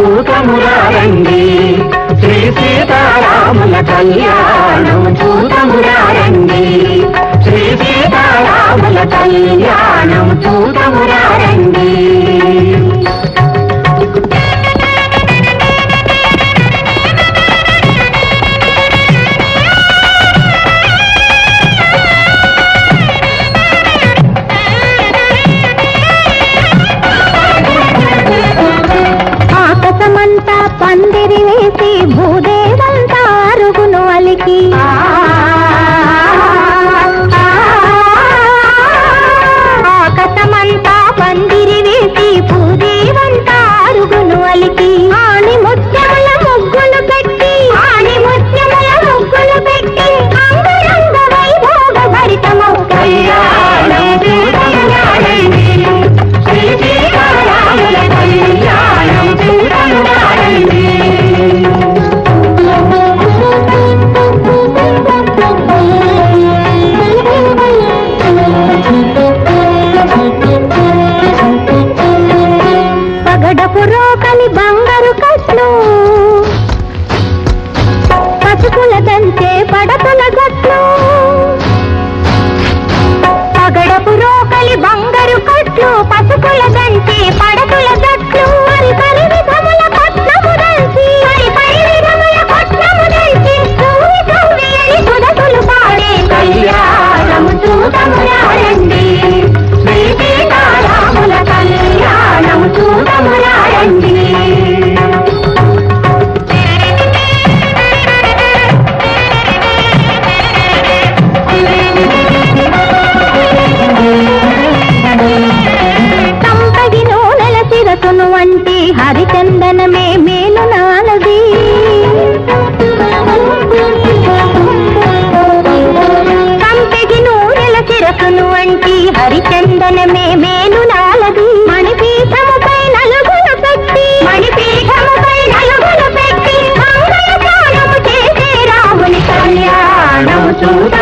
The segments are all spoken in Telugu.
భూతమురారండి శ్రీ సీతారాముల కళ్యాణం భూతమురారండి శ్రీ సీతారాముల కళ్యాణం భూతమురారండి మౌనమే మేలు నాలది. మణిపీఠముపై నలుగులు పెట్టి. మణిపీఠముపై పెట్టి. చేసే రాముని కళ్యాణము చూడ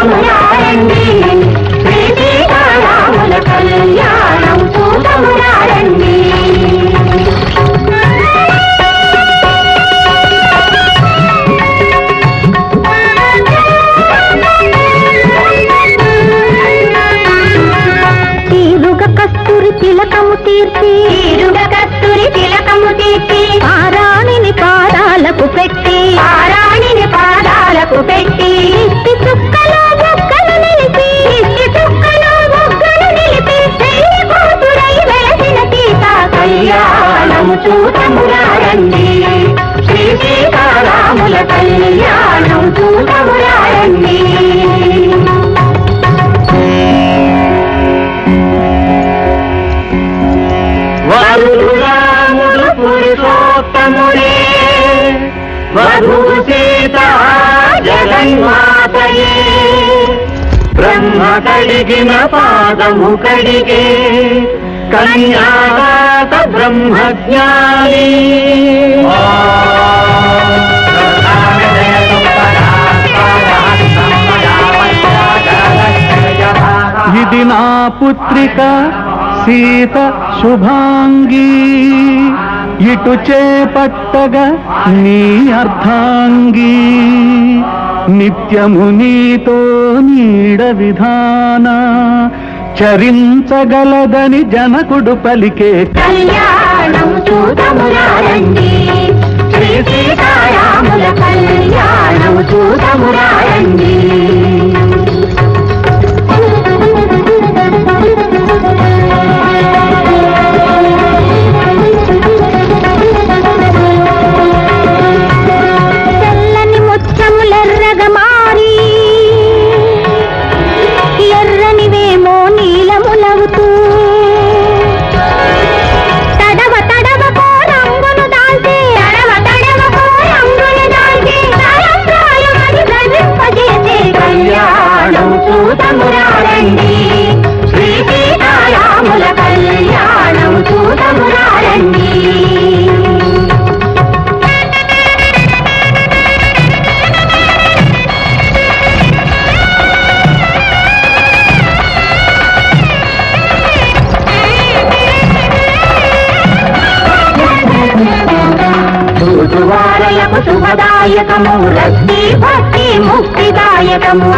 తిలకము తీర్చి. తీరుగా కస్తూరి తిలకము తీర్చి. ఆ రాణిని పాదాలకు పెట్టి. ఆ రాణిని పాదాలకు పెట్టి. జగన్మాతయే. బ్రహ్మ కడిగిన పాదము కడిగే. కన్యాదాత బ్రహ్మజ్ఞాని. ఇది నా పుత్రిక సీత శుభాంగీ. ఇటు చేపట్టగా నీ అర్థాంగి నిత్యము నీతో నీడ విధాన. చరించగలదని జనకుడు పలికే. కళ్యాణం చూడమురారండి చూచువారలకు శుభదాయకము రక్తి భక్తి ముక్తిదాయకము.